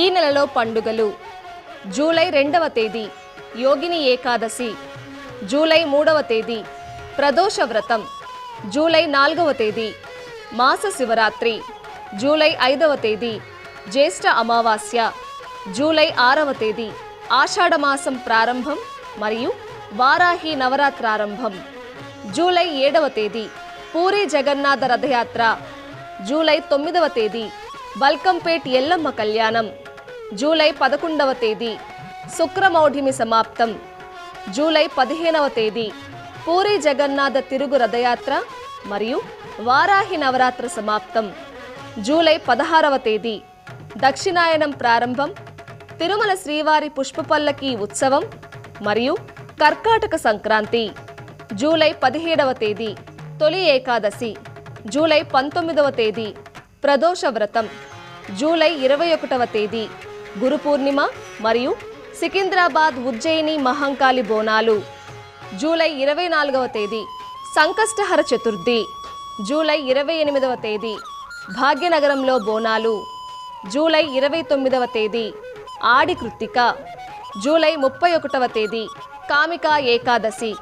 ఈ నెలలో పండుగలు. జూలై రెండవ తేదీ యోగిని ఏకాదశి. జూలై మూడవ తేదీ ప్రదోష వ్రతం. జూలై నాలుగవ తేదీ మాస శివరాత్రి. జూలై ఐదవ తేదీ జ్యేష్ఠ అమావాస్య. జూలై ఆరవ తేదీ ఆషాఢమాసం ప్రారంభం మరియు వారాహి నవరాత్రారంభం. జూలై ఏడవ తేదీ పూరి జగన్నాథ రథయాత్ర. జూలై తొమ్మిదవ తేదీ బల్కంపేట్ ఎల్లమ్మ కళ్యాణం. జూలై పదకొండవ తేదీ. శుక్రమౌఢిమి సమాప్తం. జూలై పదిహేనవ తేదీ. పూరి జగన్నాథ తిరుగు రథయాత్ర మరియు వారాహి నవరాత్ర సమాప్తం. జూలై పదహారవ తేదీ. దక్షిణాయనం ప్రారంభం. తిరుమల శ్రీవారి పుష్పపల్లకి ఉత్సవం మరియు కర్కాటక సంక్రాంతి. జూలై పదిహేడవ తేదీ. తొలి ఏకాదశి. జూలై పంతొమ్మిదవ తేదీ. ప్రదోష వ్రతం జూలై ఇరవై ఒకటవ తేదీ గురు పూర్ణిమ మరియు సికింద్రాబాద్ ఉజ్జయిని మహంకాళి బోనాలు. జూలై ఇరవై నాలుగవ తేదీ సంకష్టహర చతుర్థి. జూలై ఇరవై ఎనిమిదవ తేదీ భాగ్యనగరంలో బోనాలు. జూలై ఇరవై తొమ్మిదవ తేదీ ఆడి కృత్తిక. జూలై ముప్పై ఒకటవ తేదీ కామికా ఏకాదశి.